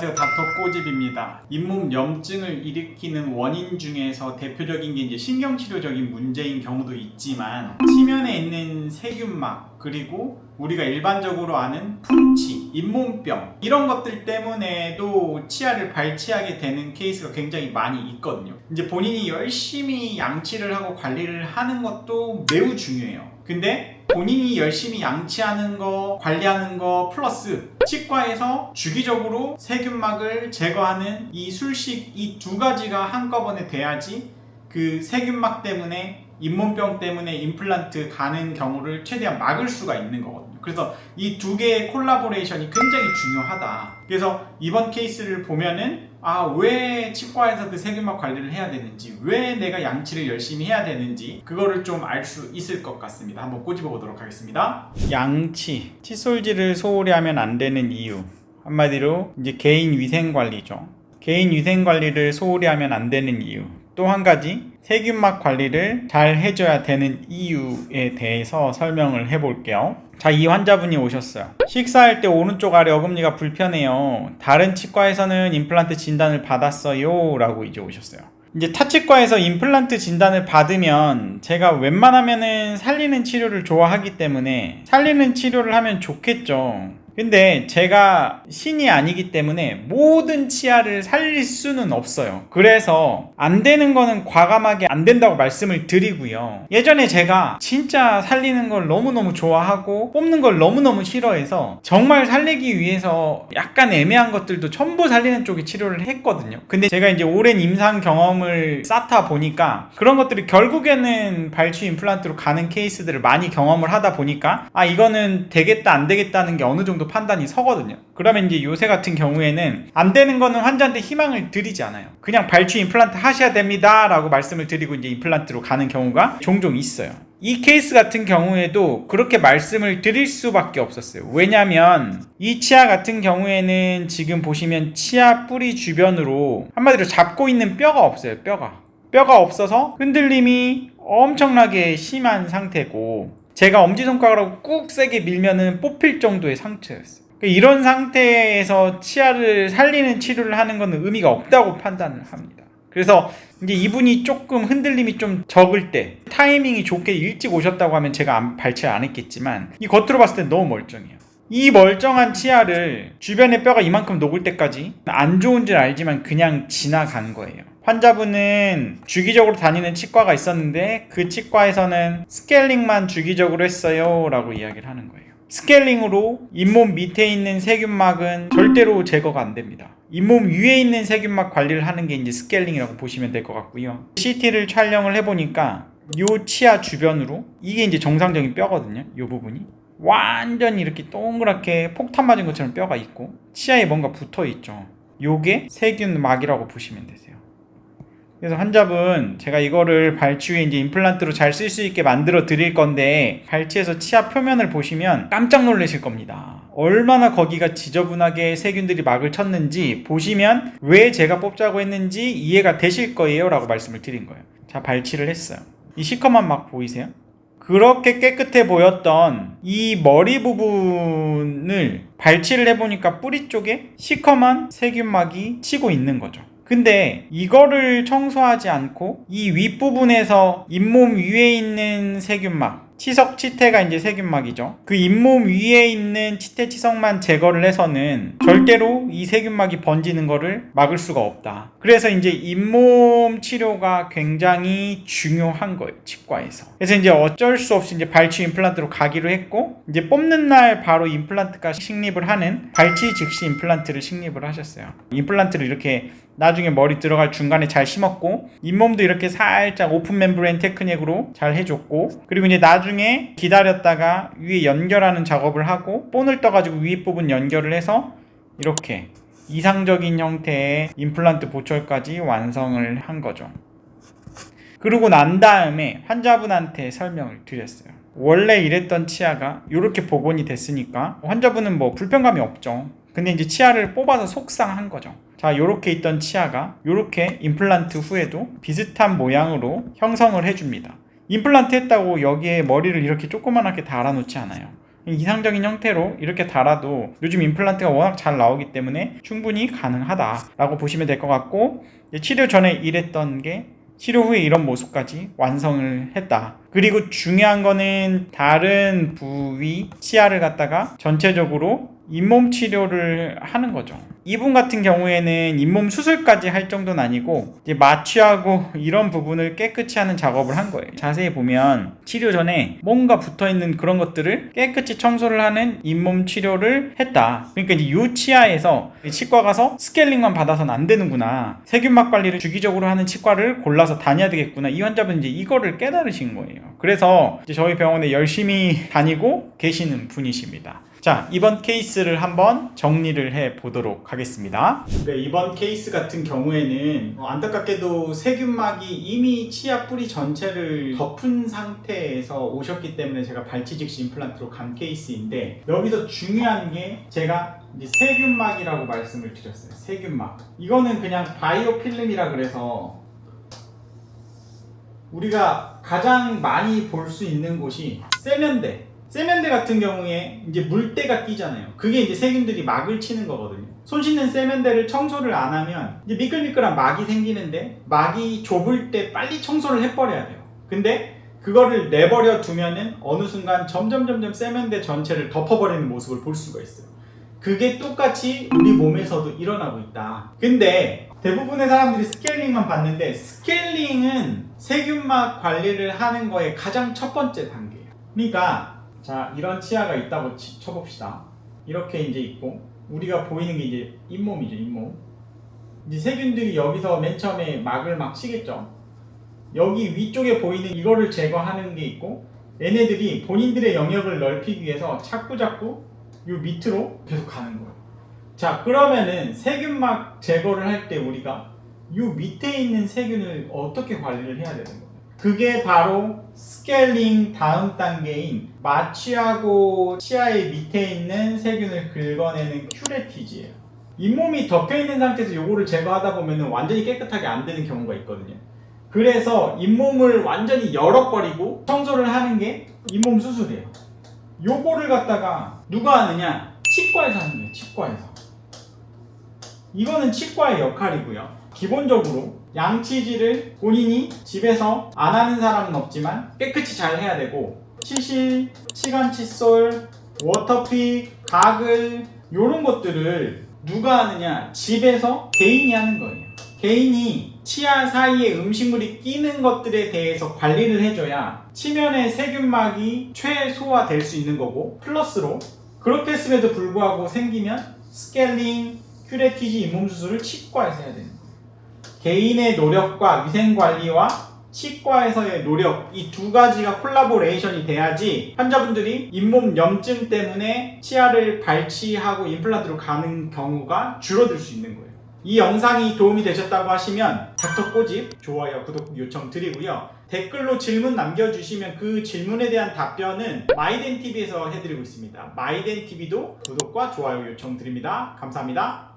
안녕하세요. 닥터 꼬집입니다. 잇몸 염증을 일으키는 원인 중에서 대표적인 게 이제 신경치료적인 문제인 경우도 있지만 치면에 있는 세균막 그리고 우리가 일반적으로 아는 풍치, 잇몸병 이런 것들 때문에도 치아를 발치하게 되는 케이스가 굉장히 많이 있거든요. 이제 본인이 열심히 양치를 하고 관리를 하는 것도 매우 중요해요. 근데 본인이 열심히 양치하는 거, 관리하는 거 플러스 치과에서 주기적으로 세균막을 제거하는 이 술식 이 두 가지가 한꺼번에 돼야지 그 세균막 때문에 잇몸병 때문에 임플란트 가는 경우를 최대한 막을 수가 있는 거거든요. 그래서 이 두 개의 콜라보레이션이 굉장히 중요하다. 그래서 이번 케이스를 보면은 아, 왜 치과에서 그 세균막 관리를 해야 되는지, 왜 내가 양치를 열심히 해야 되는지, 그거를 좀 알 수 있을 것 같습니다. 한번 꼬집어 보도록 하겠습니다. 양치, 칫솔질을 소홀히 하면 안 되는 이유. 한마디로 이제 개인 위생 관리죠. 개인 위생 관리를 소홀히 하면 안 되는 이유. 또 한 가지, 세균막 관리를 잘 해줘야 되는 이유에 대해서 설명을 해볼게요. 자, 이 환자분이 오셨어요. 식사할 때 오른쪽 아래 어금니가 불편해요. 다른 치과에서는 임플란트 진단을 받았어요. 라고 이제 오셨어요. 이제 타치과에서 임플란트 진단을 받으면 제가 웬만하면은 살리는 치료를 좋아하기 때문에 살리는 치료를 하면 좋겠죠. 근데 제가 신이 아니기 때문에 모든 치아를 살릴 수는 없어요. 그래서 안 되는 거는 과감하게 안 된다고 말씀을 드리고요. 예전에 제가 진짜 살리는 걸 너무너무 좋아하고 뽑는 걸 너무너무 싫어해서 정말 살리기 위해서 약간 애매한 것들도 전부 살리는 쪽에 치료를 했거든요. 근데 제가 이제 오랜 임상 경험을 쌓다 보니까 그런 것들이 결국에는 발치 임플란트로 가는 케이스들을 많이 경험을 하다 보니까 아 이거는 되겠다 안 되겠다는 게 어느 정도 판단이 서거든요. 그러면 이제 요새 같은 경우에는 안 되는 거는 환자한테 희망을 드리지 않아요. 그냥 발치 임플란트 하셔야 됩니다 라고 말씀을 드리고 이제 임플란트로 가는 경우가 종종 있어요. 이 케이스 같은 경우에도 그렇게 말씀을 드릴 수밖에 없었어요. 왜냐면 이 치아 같은 경우에는 지금 보시면 치아 뿌리 주변으로 한마디로 잡고 있는 뼈가 없어요. 뼈가. 뼈가 없어서 흔들림이 엄청나게 심한 상태고 제가 엄지손가락으로 꾹 세게 밀면은 뽑힐 정도의 상처였어요. 그러니까 이런 상태에서 치아를 살리는 치료를 하는 것은 의미가 없다고 판단을 합니다. 그래서 이제 이분이 조금 흔들림이 좀 적을 때 타이밍이 좋게 일찍 오셨다고 하면 제가 안- 발치를 안 했겠지만 이 겉으로 봤을 때 너무 멀쩡해요. 이 멀쩡한 치아를 주변의 뼈가 이만큼 녹을 때까지 안 좋은 줄 알지만 그냥 지나간 거예요. 환자분은 주기적으로 다니는 치과가 있었는데 그 치과에서는 스케일링만 주기적으로 했어요 라고 이야기를 하는 거예요. 스케일링으로 잇몸 밑에 있는 세균막은 절대로 제거가 안 됩니다. 잇몸 위에 있는 세균막 관리를 하는 게 이제 스케일링이라고 보시면 될 것 같고요. CT를 촬영을 해보니까 요 치아 주변으로 이게 이제 정상적인 뼈거든요. 요 부분이 완전히 이렇게 동그랗게 폭탄 맞은 것처럼 뼈가 있고 치아에 뭔가 붙어 있죠. 요게 세균막이라고 보시면 되세요. 그래서 환자분 제가 이거를 발치 후에 이제 임플란트로 잘 쓸 수 있게 만들어 드릴 건데 발치해서 치아 표면을 보시면 깜짝 놀라실 겁니다. 얼마나 거기가 지저분하게 세균들이 막을 쳤는지 보시면 왜 제가 뽑자고 했는지 이해가 되실 거예요 라고 말씀을 드린 거예요. 자 발치를 했어요. 이 시커먼 막 보이세요? 그렇게 깨끗해 보였던 이 머리 부분을 발치를 해보니까 뿌리 쪽에 시커먼 세균막이 치고 있는 거죠. 근데 이거를 청소하지 않고 이 윗부분에서 잇몸 위에 있는 세균막 치석 치태가 이제 세균막이죠. 그 잇몸 위에 있는 치태 치석만 제거를 해서는 절대로 이 세균막이 번지는 거를 막을 수가 없다. 그래서 이제 잇몸 치료가 굉장히 중요한 거예요. 치과에서. 그래서 이제 어쩔 수 없이 이제 발치 임플란트로 가기로 했고 이제 뽑는 날 바로 임플란트가 식립을 하는 발치 즉시 임플란트를 식립을 하셨어요. 임플란트를 이렇게 나중에 머리 들어갈 중간에 잘 심었고 잇몸도 이렇게 살짝 오픈 멤브레인 테크닉으로 잘 해줬고 그리고 이제 나중에 기다렸다가 위에 연결하는 작업을 하고 본을 떠가지고 위에 부분 연결을 해서 이렇게 이상적인 형태의 임플란트 보철까지 완성을 한 거죠. 그러고 난 다음에 환자분한테 설명을 드렸어요. 원래 이랬던 치아가 이렇게 복원이 됐으니까 환자분은 뭐 불편감이 없죠. 근데 이제 치아를 뽑아서 속상한 거죠. 자, 요렇게 있던 치아가 요렇게 임플란트 후에도 비슷한 모양으로 형성을 해줍니다. 임플란트 했다고 여기에 머리를 이렇게 조그만하게 달아놓지 않아요. 이상적인 형태로 이렇게 달아도 요즘 임플란트가 워낙 잘 나오기 때문에 충분히 가능하다라고 보시면 될 것 같고 치료 전에 일했던 게 치료 후에 이런 모습까지 완성을 했다. 그리고 중요한 거는 다른 부위 치아를 갖다가 전체적으로 잇몸 치료를 하는 거죠. 이분 같은 경우에는 잇몸 수술까지 할 정도는 아니고 이제 마취하고 이런 부분을 깨끗이 하는 작업을 한 거예요. 자세히 보면 치료 전에 뭔가 붙어 있는 그런 것들을 깨끗이 청소를 하는 잇몸 치료를 했다. 그러니까 이제 이 치아에서 치과 가서 스케일링만 받아서는 안 되는구나. 세균막 관리를 주기적으로 하는 치과를 골라서 다녀야 되겠구나. 이 환자분 이제 이거를 깨달으신 거예요. 그래서 저희 병원에 열심히 다니고 계시는 분이십니다. 자, 이번 케이스를 한번 정리를 해 보도록 하겠습니다. 네, 이번 케이스 같은 경우에는 어, 안타깝게도 세균막이 이미 치아 뿌리 전체를 덮은 상태에서 오셨기 때문에 제가 발치 즉시 임플란트로 간 케이스인데 여기서 중요한 게 제가 세균막이라고 말씀을 드렸어요. 세균막. 이거는 그냥 바이오 필름이라 그래서 우리가 가장 많이 볼 수 있는 곳이 세면대. 세면대 같은 경우에 이제 물때가 끼잖아요. 그게 이제 세균들이 막을 치는 거거든요. 손 씻는 세면대를 청소를 안 하면 이제 미끌미끌한 막이 생기는데 막이 좁을 때 빨리 청소를 해버려야 돼요. 근데 그거를 내버려 두면은 어느 순간 점점 점점 세면대 전체를 덮어버리는 모습을 볼 수가 있어요. 그게 똑같이 우리 몸에서도 일어나고 있다. 근데 대부분의 사람들이 스케일링만 봤는데 스케일링은 세균막 관리를 하는 거의 가장 첫 번째 단계예요. 그러니까 자 이런 치아가 있다고 치- 쳐봅시다. 이렇게 이제 있고 우리가 보이는 게 이제 잇몸이죠 잇몸. 이제 세균들이 여기서 맨 처음에 막을 막 치겠죠. 여기 위쪽에 보이는 이거를 제거하는 게 있고 얘네들이 본인들의 영역을 넓히기 위해서 자꾸 자꾸 요 밑으로 계속 가는 거예요. 자 그러면은 세균막 제거를 할 때 우리가 요 밑에 있는 세균을 어떻게 관리를 해야 되는 거예요? 그게 바로 스케일링 다음 단계인 마취하고 치아의 밑에 있는 세균을 긁어내는 큐레티지예요. 잇몸이 덮여 있는 상태에서 요거를 제거하다 보면은 완전히 깨끗하게 안 되는 경우가 있거든요. 그래서 잇몸을 완전히 열어버리고 청소를 하는 게 잇몸 수술이에요. 요거를 갖다가 누가 하느냐? 치과에서 하는 거예요. 치과에서. 이거는 치과의 역할이고요. 기본적으로 양치질을 본인이 집에서 안 하는 사람은 없지만 깨끗이 잘 해야 되고 치실, 치간 칫솔, 워터픽, 가글 이런 것들을 누가 하느냐? 집에서 개인이 하는 거예요. 개인이 치아 사이에 음식물이 끼는 것들에 대해서 관리를 해줘야 치면의 세균막이 최소화될 수 있는 거고 플러스로 그렇게 했음에도 불구하고 생기면 스케일링, 큐레티지 잇몸 수술을 치과에서 해야 되는 거예요. 개인의 노력과 위생 관리와 치과에서의 노력 이 두 가지가 콜라보레이션이 돼야지 환자분들이 잇몸 염증 때문에 치아를 발치하고 임플란트로 가는 경우가 줄어들 수 있는 거예요. 이 영상이 도움이 되셨다고 하시면 닥터 꼬집 좋아요 구독 요청 드리고요. 댓글로 질문 남겨주시면 그 질문에 대한 답변은 마이덴TV에서 해드리고 있습니다. 마이덴TV도 구독과 좋아요 요청 드립니다. 감사합니다.